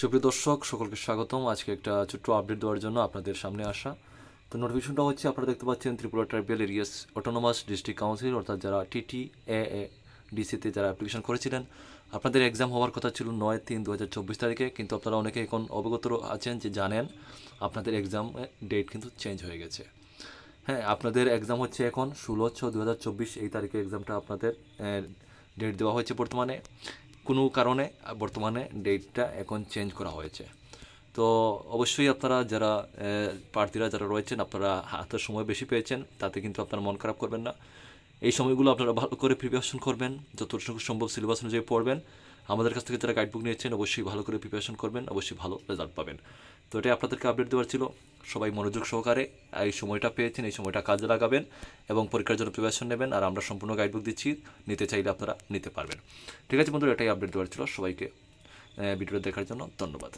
সুপ্রিয় দর্শক, সকলকে স্বাগতম। আজকে একটা ছোট্ট আপডেট দেওয়ার জন্য আপনাদের সামনে আসা। তো নোটিফিকেশনটা হচ্ছে, আপনারা দেখতে পাচ্ছেন Tripura tribal areas autonomous district council অর্থাৎ যারা টিটি এ এ ডিসিতে যারা অ্যাপ্লিকেশন করেছিলেন। আপনাদের এক্সাম হওয়ার কথা ছিল নয় তিন দু তারিখে। কিন্তু আপনারা অনেকে এখন অবগত আছেন যে জানেন, আপনাদের এক্সাম ডেট কিন্তু চেঞ্জ হয়ে গেছে। হ্যাঁ আপনাদের এক্সাম হচ্ছে এখন ষোলো ছ দু হাজার চব্বিশ, এই তারিখে এক্সামটা আপনাদের ডেট দেওয়া হয়েছে বর্তমানে। কোনো কারণে বর্তমানে ডেটটা এখন চেঞ্জ করা হয়েছে। তো অবশ্যই আপনারা যারা প্রার্থীরা যারা রয়েছেন, আপনারা হাতে সময় বেশি পেয়েছেন, তাতে কিন্তু আপনারা মন খারাপ করবেন না। এই সময়গুলো আপনারা ভালো করে প্রিপারেশন করবেন। যতটুকু সম্ভব সিলেবাস অনুযায়ী পড়বেন। আমাদের কাছ থেকে যারা গাইডবুক নিয়েছেন, অবশ্যই ভালো করে প্রিপারেশন করবেন, অবশ্যই ভালো রেজাল্ট পাবেন। তো এটাই আপনাদেরকে আপডেট দেওয়ার ছিল। সবাই মনোযোগ সহকারে এই সময়টা পেয়েছেন, এই সময়টা কাজে লাগাবেন এবং পরীক্ষার জন্য প্রিপারেশন নেবেন আর আমরা সম্পূর্ণ গাইডবুক দিচ্ছি, নিতে চাইলে আপনারা নিতে পারবেন। ঠিক আছে বন্ধুরা, এটাই আপডেট দেওয়ার ছিল। সবাইকে ভিডিওটা দেখার জন্য ধন্যবাদ।